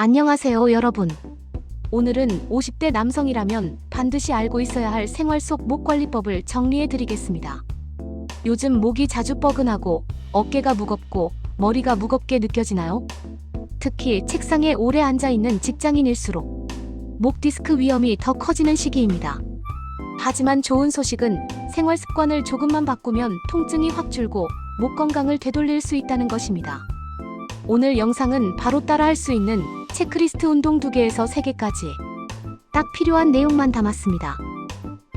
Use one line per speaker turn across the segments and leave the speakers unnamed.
안녕하세요, 여러분. 오늘은 50대 남성이라면 반드시 알고 있어야 할 생활 속 목 관리법을 정리해 드리겠습니다. 요즘 목이 자주 뻐근하고 어깨가 무겁고 머리가 무겁게 느껴지나요? 특히 책상에 오래 앉아 있는 직장인일수록 목 디스크 위험이 더 커지는 시기입니다. 하지만 좋은 소식은 생활 습관을 조금만 바꾸면 통증이 확 줄고 목 건강을 되돌릴 수 있다는 것입니다. 오늘 영상은 바로 따라할 수 있는 체크리스트 운동 2개에서 3개까지 딱 필요한 내용만 담았습니다.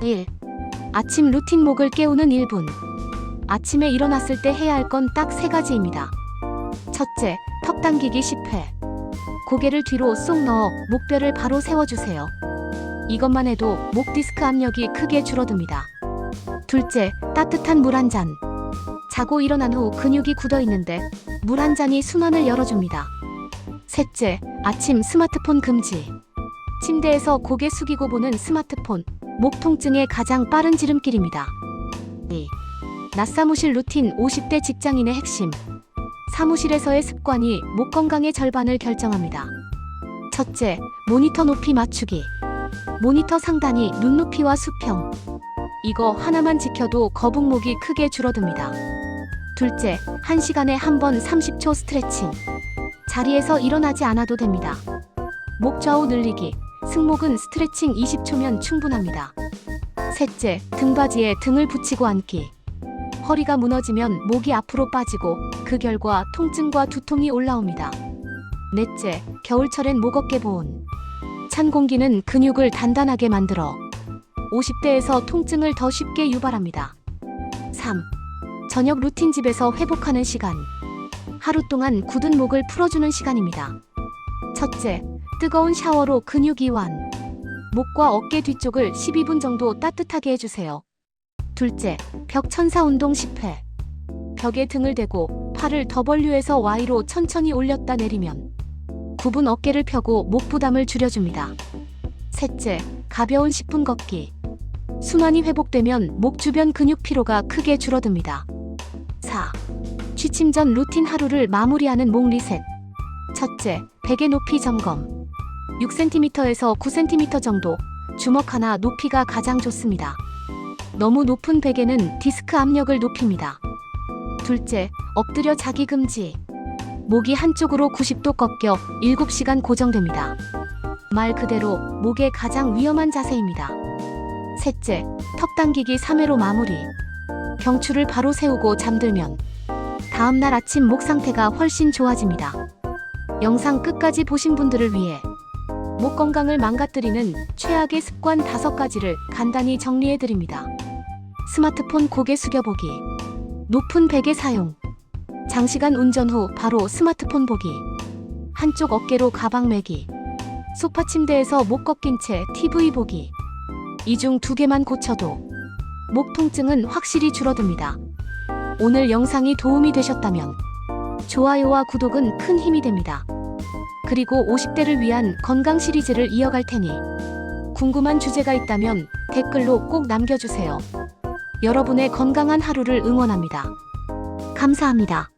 1. 아침 루틴 목을 깨우는 1분. 아침에 일어났을 때 해야 할 건 딱 3가지입니다. 첫째, 턱 당기기 10회. 고개를 뒤로 쏙 넣어 목뼈를 바로 세워주세요. 이것만 해도 목 디스크 압력이 크게 줄어듭니다. 둘째, 따뜻한 물 한 잔. 자고 일어난 후 근육이 굳어 있는데 물 한 잔이 순환을 열어줍니다. 셋째, 아침 스마트폰 금지. 침대에서 고개 숙이고 보는 스마트폰, 목 통증의 가장 빠른 지름길입니다. 2. 낮 사무실 루틴 50대 직장인의 핵심. 사무실에서의 습관이 목 건강의 절반을 결정합니다. 첫째, 모니터 높이 맞추기. 모니터 상단이 눈 높이와 수평. 이거 하나만 지켜도 거북목이 크게 줄어듭니다. 둘째, 1시간에 한 번 30초 스트레칭. 자리에서 일어나지 않아도 됩니다. 목 좌우 늘리기. 승모근 스트레칭 20초면 충분합니다. 셋째, 등받이에 등을 붙이고 앉기. 허리가 무너지면 목이 앞으로 빠지고 그 결과 통증과 두통이 올라옵니다. 넷째, 겨울철엔 목 어깨 보온. 찬 공기는 근육을 단단하게 만들어 50대에서 통증을 더 쉽게 유발합니다. 3. 저녁 루틴 집에서 회복하는 시간. 하루 동안 굳은 목을 풀어주는 시간입니다. 첫째, 뜨거운 샤워로 근육 이완. 목과 어깨 뒤쪽을 12분 정도 따뜻하게 해주세요. 둘째, 벽 천사 운동 10회. 벽에 등을 대고 팔을 더벌류에서 Y로 천천히 올렸다 내리면 굽은 어깨를 펴고 목 부담을 줄여줍니다. 셋째, 가벼운 10분 걷기. 순환이 회복되면 목 주변 근육 피로가 크게 줄어듭니다. 4. 취침 전 루틴 하루를 마무리하는 목 리셋. 첫째, 베개 높이 점검. 6cm에서 9cm 정도, 주먹 하나 높이가 가장 좋습니다. 너무 높은 베개는 디스크 압력을 높입니다. 둘째, 엎드려 자기 금지. 목이 한쪽으로 90도 꺾여 7시간 고정됩니다. 말 그대로 목의 가장 위험한 자세입니다. 셋째, 턱 당기기 3회로 마무리. 경추를 바로 세우고 잠들면 다음날 아침 목 상태가 훨씬 좋아집니다. 영상 끝까지 보신 분들을 위해 목 건강을 망가뜨리는 최악의 습관 5가지를 간단히 정리해 드립니다. 스마트폰 고개 숙여보기. 높은 베개 사용. 장시간 운전 후 바로 스마트폰 보기. 한쪽 어깨로 가방 매기. 소파 침대에서 목 꺾인 채 TV 보기. 이 중 두 개만 고쳐도 목 통증은 확실히 줄어듭니다. 오늘 영상이 도움이 되셨다면 좋아요와 구독은 큰 힘이 됩니다. 그리고 50대를 위한 건강 시리즈를 이어갈 테니 궁금한 주제가 있다면 댓글로 꼭 남겨주세요. 여러분의 건강한 하루를 응원합니다. 감사합니다.